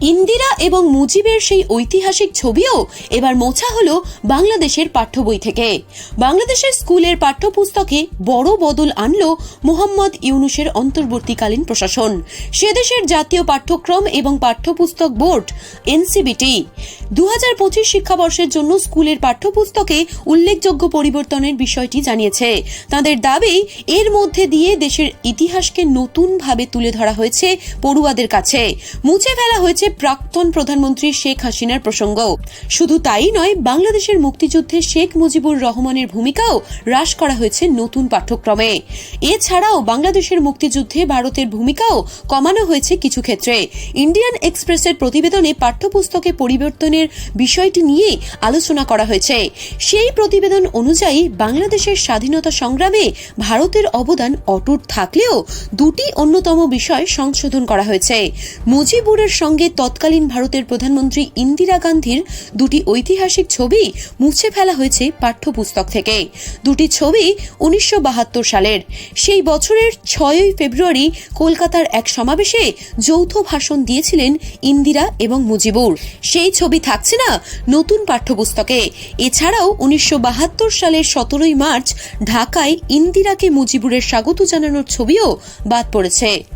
ইন্দিরা এবং মুজিবের সেই ঐতিহাসিক ছবিও এবার মোছা হলো বাংলাদেশের পাঠ্য বই থেকে। বাংলাদেশের স্কুলের পাঠ্যপুস্তকে বড় বদল আনলো মোহাম্মদ ইউনুসের অন্তর্বর্তীকালীন প্রশাসন। সে দেশের জাতীয় পাঠ্যক্রম এবং পাঠ্যপুস্তক বোর্ড, এনসিবিটি। দু হাজার পঁচিশ শিক্ষাবর্ষের জন্য স্কুলের পাঠ্যপুস্তকে উল্লেখযোগ্য পরিবর্তনের বিষয়টি জানিয়েছে। তাদের দাবি, এর মধ্যে দিয়ে দেশের ইতিহাসকে নতুনভাবে তুলে ধরা হয়েছে পড়ুয়াদের কাছে। মুছে ফেলা হয়েছে প্রাক্তন প্রধানমন্ত্রী শেখ হাসিনার প্রসঙ্গ শুধু তাই নয়, বাংলাদেশের মুক্তিযুদ্ধে শেখ মুজিবুর রহমানের ভূমিকাও হ্রাস করা হয়েছে নতুন পাঠ্যক্রমে। এছাড়াও বাংলাদেশের মুক্তিযুদ্ধে ভারতের ভূমিকাও কমানো হয়েছে কিছু ক্ষেত্রে। ইন্ডিয়ান এক্সপ্রেসের প্রতিবেদনে পাঠ্যপুস্তকে পরিবর্তনের বিষয়টি নিয়ে আলোচনা করা হয়েছে। সেই প্রতিবেদন অনুযায়ী বাংলাদেশের স্বাধীনতা সংগ্রামে ভারতের অবদান অটুট থাকলেও দুটি অন্যতম বিষয় সংশোধন করা হয়েছে। মুজিবুরের সঙ্গে তৎকালীন ভারতের প্রধানমন্ত্রী ইন্দিরা গান্ধীর দুটি ঐতিহাসিক ছবি মুছে ফেলা হয়েছে পাঠ্যপুস্তক থেকে। দুটি ছবি উনিশশো বাহাত্তর সালের। সেই বছরের ছয়ই ফেব্রুয়ারি কলকাতার এক সমাবেশে যৌথ ভাষণ দিয়েছিলেন ইন্দিরা এবং মুজিবুর। সেই ছবি থাকছে না নতুন পাঠ্যপুস্তকে। এছাড়াও উনিশশো বাহাত্তর সালের সতেরোই মার্চ ঢাকায় ইন্দিরাকে মুজিবুরের স্বাগত জানানোর ছবিও বাদ পড়েছে।